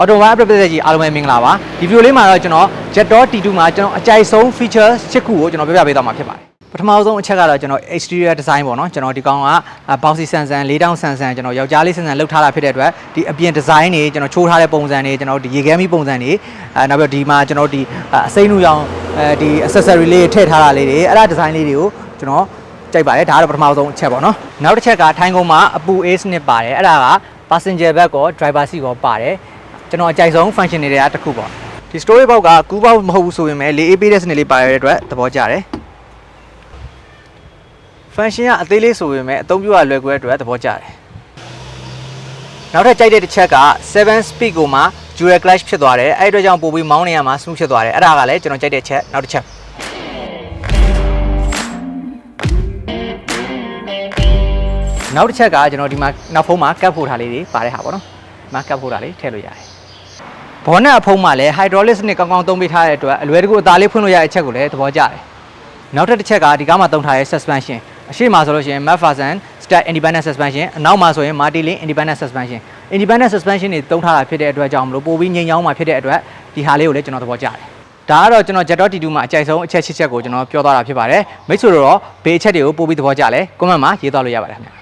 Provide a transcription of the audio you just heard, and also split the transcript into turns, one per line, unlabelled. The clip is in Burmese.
Auto One Update ပြည်ကြီးအားလုံးပဲမင်္ဂလာပါဒီဗီဒီယိုလေးမှာတော့ကျွန်တော် Jet T2 မှာကျွန်တော်အကြိုက်ဆုံး feature 6ခုကိုကျွန်တော်ပြပြပေးသွားမှာဖြစ်ပါတယ်ပထမဆုံးအချက်ကတော့ကျွန်တော် exterior design ပေါ့နော်ကျွန်တော်ဒီကောင်က boxy ဆန်ဆန်၄တောင်ဆန်ဆန်ကျွန်တော်ယောက်ျားလေးဆန်ဆန်လောက်ထားတာဖြစ်တဲ့အတွက်ဒီအပြင် design တွေကျွန်တော်ချိုးထားတဲ့ပုံစံတွေကျွန်တော်ဒီရေခဲမီပုံစံတွေအဲနောက်ပြီးတော့ဒီမှာကျွန်တော်ဒီအစိမ့်လူရောင်အဲဒီ accessory လေးထည့်ထားတာလေးတွေအဲ့ဒါ design လေးတွေကိုကျွန်တော်ကြိုက်ပါတယ်ဒါကတော့ပထမဆုံးအချက်ပေါ့နော်နောက်တစ်ချက်ကထိုင်းကုန်းမှာအပူ A စနစ်ပါတယ်အဲ့ဒါက passenger bag ကော driver seat ကောပါတယ် ကျွန်တော်အကြိုက်ဆုံး function တွေတွေကတစ်ခုပေါ့ဒီ story box ကကူးပေါက်မဟုတ်ဘူးဆိုပေမဲ့လေးအေးပေးတဲ့စနစ်လေးပါရတဲ့အတွက်သဘောကျတယ် function ကအသေးလေးဆိုပေမဲ့အသုံးပြုရလွယ်ကူတဲ့အတွက်သဘောကျတယ်နောက်ထပ်ကြိုက်တဲ့တစ်ချက်က7 speed ကိုမှ dual clutch ဖြစ်သွားတယ်အဲ့ဒီအတွက်ကြောင့်ပို့ပြီးမောင်းနေရမှာ smooth ဖြစ်သွားတယ်အဲ့ဒါကလည်းကျွန်တော်ကြိုက်တဲ့ချက်နောက်တစ်ချက်နောက်တစ်ချက်ကကျွန်တော်ဒီမှာနောက်ဖုံးမှာကပ်ဖို့ထားလေးတွေပါတဲ့ဟာပေါ့နော်ဒီမှာကပ်ဖို့ထားလေးထည့်လို့ရတယ် ဘောနက်အဖုံးမှာလည်း hydraulic စနစ်ကောင်းကောင်းသုံးပေးထားတဲ့အတွက်အလွယ်တကူအသားလေးဖွင့်လို့ရတဲ့အချက်ကိုလည်းသဘောကျတယ်နောက်ထပ်တစ်ချက်ကဒီကားမှာသုံးထားတဲ့ suspension အရှိမဆိုလို့ရှိရင် McPherson Step Independent Suspension အနောက်မှာဆိုရင် Martin Independent Suspension Independent Suspension တွေသုံးထားတာဖြစ်တဲ့အတွက်ကြောင့်မလို့ပိုပြီးငြိမ်ချောင်းမှာဖြစ်တဲ့အတွက်ဒီဟာလေးကိုလည်းကျွန်တော်သဘောကျတယ်ဒါကတော့ကျွန်တော် Jet T2 မှာအကြိုက်ဆုံးအချက်၈ချက်ကိုကျွန်တော်ပြောသွားတာဖြစ်ပါတယ်မိတ်ဆွေတို့တော့ဘေးအချက်တွေကိုပိုပြီးသဘောကျလဲ comment မှာရေးသွားလို့ရပါတယ်ခင်ဗျာ